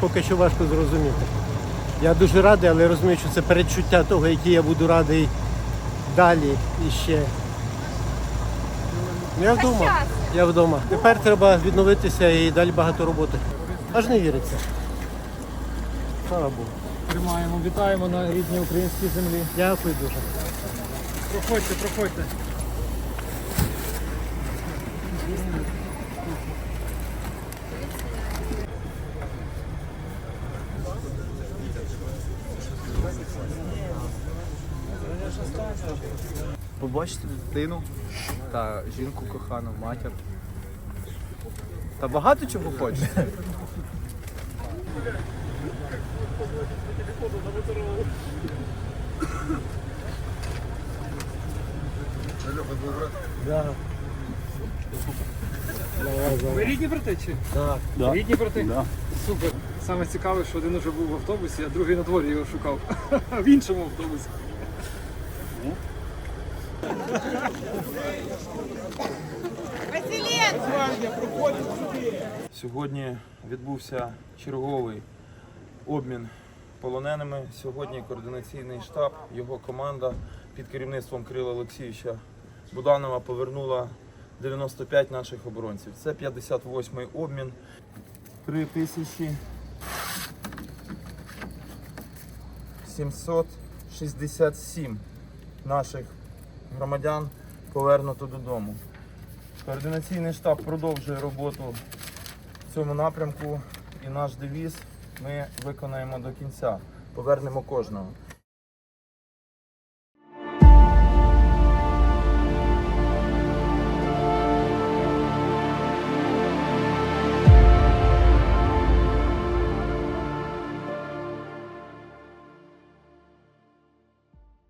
Поки що важко зрозуміти. Я дуже радий, але розумію, що це передчуття того, який я буду радий далі і ще. Ну, Я вдома. Я вдома. Тепер треба відновитися і далі багато роботи. Аж не віриться. Слава Богу. Тримаємо, вітаємо на рідній українській землі. Дякую дуже. Проходьте, проходьте. Побачити дитину та жінку кохану, матір. Та багато чого Ви рідні брати чи? Так. Рідні брати? Супер. Саме цікаве, що один уже був в автобусі, а другий на дворі його шукав. В іншому автобусі. Сьогодні відбувся черговий обмін полоненими. Сьогодні координаційний штаб, його команда під керівництвом Кирила Олексійовича Буданова повернула 95 наших оборонців. Це 58-й обмін. 3 тисячі 767 наших громадян повернуто додому. Координаційний штаб продовжує роботу в цьому напрямку і наш девіз ми виконаємо до кінця. Повернемо кожного.